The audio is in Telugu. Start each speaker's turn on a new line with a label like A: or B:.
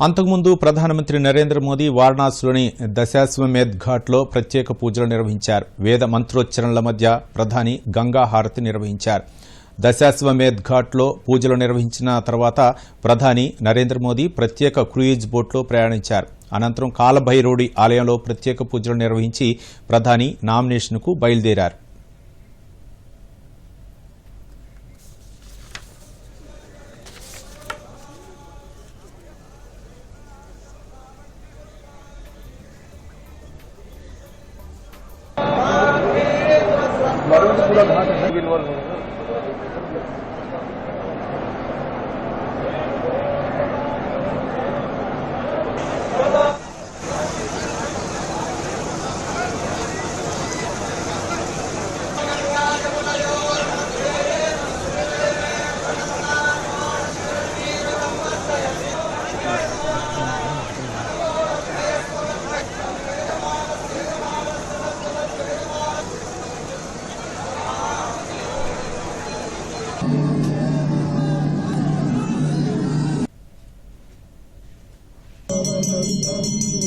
A: అంతకుముందు ప్రధానమంత్రి నరేంద్ర మోదీ వారణాసిలోని దశాశ్వమేధ్ ఘాట్లో ప్రత్యేక పూజలు నిర్వహించారు. వేద మంత్రోచ్చరణల మధ్య ప్రధాని గంగా హారతి నిర్వహించారు. దశాశ్వమేధ్ ఘాట్లో పూజలు నిర్వహించిన తర్వాత ప్రధాని నరేంద్ర మోదీ ప్రత్యేక క్రూయిజ్ బోట్లో ప్రయాణించారు. అనంతరం కాలభైరోడి ఆలయంలో ప్రత్యేక పూజలు నిర్వహించి ప్రధాని నామినేషన్కు బయలుదేరారు.
B: گورنمنٹ پورا دھیان انوالو ہوگا Thank you.